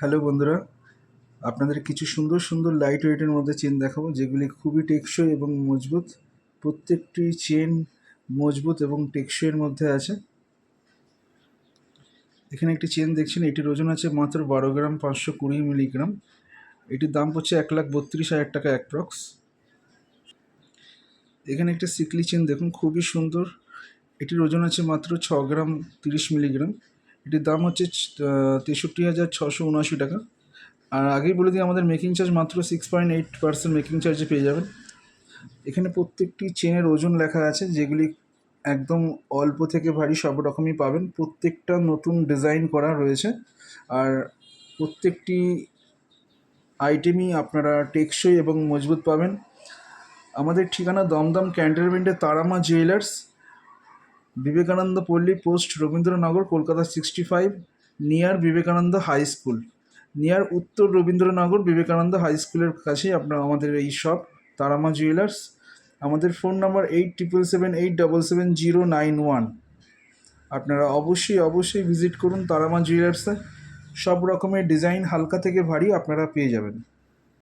Hello বন্ধুরা, আপনাদের কিছু সুন্দর সুন্দর লাইট ওয়েটের মধ্যে চেন দেখাবো, যেগুলি খুবই টেকসই এবং মজবুত। প্রত্যেকটি চেন মজবুত এবং টেকসইয়ের মধ্যে আছে। এখানে একটি চেন দেখছেন, এটির ওজন আছে মাত্র বারো গ্রাম পাঁচশো কুড়ি মিলিগ্রাম এটির দাম পড়ছে এক লাখ বত্রিশ হাজার টাকা অ্যাপ্রক্স এখানে একটা সিকলি চেন দেখুন, খুবই সুন্দর। এটির ওজন আছে মাত্র ছ গ্রাম তিরিশ মিলিগ্রাম এটির দাম হচ্ছে তেষট্টি হাজার ছশো উনআশি টাকা। আর আগেই বলে দিই, আমাদের মেকিং চার্জ মাত্র six point eight percent making চার্জে পেয়ে যাবেন। এখানে প্রত্যেকটি চেনের ওজন লেখা আছে, যেগুলি একদম অল্প থেকে ভারী সব রকমই পাবেন। প্রত্যেকটা নতুন ডিজাইন করা রয়েছে। আর প্রত্যেকটি আইটেমই আপনারা টেকসই এবং মজবুত পাবেন। আমাদের ঠিকানা দমদম ক্যান্টনমেন্টের Tarama jewellers Vivekananda Palli post Rabindranagar, Kolkata sixty five near Vivekananda high school near Uttar Rabindranagar, Vivekananda high স্কুলের কাছেই আপনার আমাদের এই শপ তারামা জুয়েলার্স আমাদের phone number eight triple seven eight double seven zero nine one আপনারা অবশ্যই অবশ্যই visit করুন তারামা জুয়েলার্সে সব রকমের ডিজাইন হালকা থেকে ভারী আপনারা পেয়ে যাবেন।